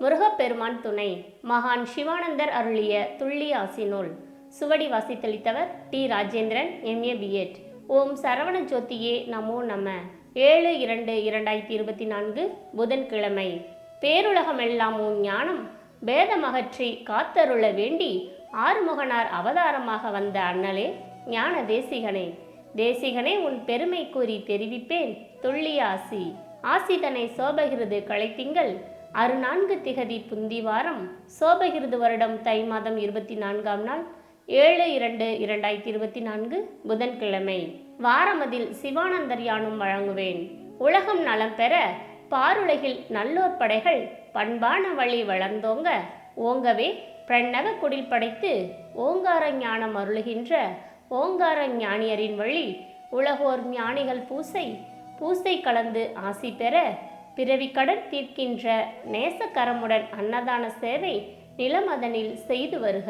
முருகப்பெருமான் துணை மகான் சிவானந்தர் அருளிய துள்ளி ஆசினூல் சுவடி வாசித்தளித்தவர் T. Rajendran MA B Ed ஓம் சரவண ஜோதியே நமோ நம. ஏழு இரண்டு இரண்டாயிரத்தி இருபத்தி நான்கு புதன்கிழமை. பேருலகமெல்லாம் உன் ஞானம் பேதமகற்றி காத்தருள வேண்டி ஆறுமுகனார் அவதாரமாக வந்த அண்ணலே ஞான தேசிகனே. தேசிகனே உன் பெருமை கூறி தெரிவிப்பேன் துள்ளிய ஆசி ஆசிதனை சோபகிருது களைத்திங்கள். அறுநான்கு திகதி புந்திவாரம் சோபகிருது வருடம் தை மாதம் இருபத்தி நான்காம் நாள் ஏழு இரண்டு இரண்டாயிரத்தி இருபத்தி நான்கு புதன்கிழமை. வாரமதில் சிவானந்தர் யானும் வழங்குவேன். உலகம் நலம் பெற பாருலகில் நல்லோர் படைகள் பண்பான வழி வளர்ந்தோங்க. ஓங்கவே பிரணவ குடில் படைத்து ஓங்கார ஞானம் அருளுகின்ற ஓங்கார ஞானியரின் வழி உலகோர் ஞானிகள் பூசை பூசை கலந்து ஆசி பெற பிறவி கடன் தீர்க்கின்ற நேசக்கரமுடன் அன்னதான சேவை நிலமதனில் செய்து வருக.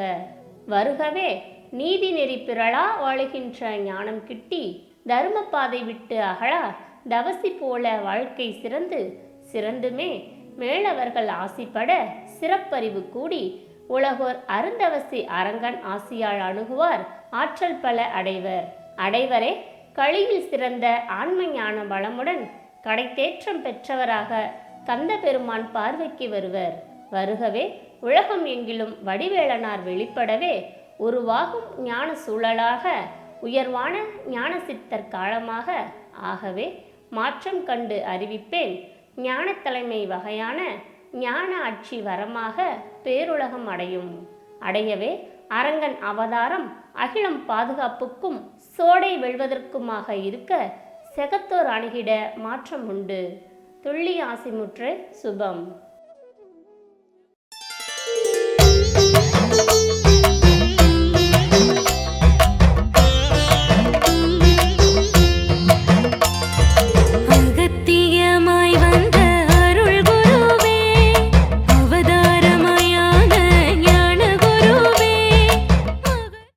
வருகவே நீதி நெறி பிறளா வாழுகின்ற ஞானம் கிட்டி தர்ம பாதை விட்டு அகழா தவசி போல வாழ்க்கை சிறந்து சிறந்துமே மேலவர்கள் ஆசிப்பட சிறப்பறிவு கூடி உலகோர் அருந்தவசி அரங்கன் ஆசியால் அணுகுவார் ஆற்றல் பல அடைவர். அடைவரே களியில் சிறந்த ஆன்ம ஞான பலமுடன் கடைத்தேற்றம் பெற்றவராக கந்த பெருமான் பார்வைக்கு வருவர். வருகவே உலகம் எங்கிலும் வடிவேலனார் வெளிப்படவே உருவாகும் ஞான சூழலாக உயர்வான ஞான சித்தர் காலமாக ஆகவே மாற்றம் கண்டு அறிவிப்பேன். ஞான தலைமை வகையான ஞான ஆட்சி வரமாக பேருலகம் அடையும். அடையவே அரங்கன் அவதாரம் அகிலம் பாதுகாப்புக்கும் சோடை வெல்வதற்குமாக இருக்க செகத்தோர் அணுகிட மாற்றம் உண்டு. துள்ளி ஆசிமுற்று சுபம்.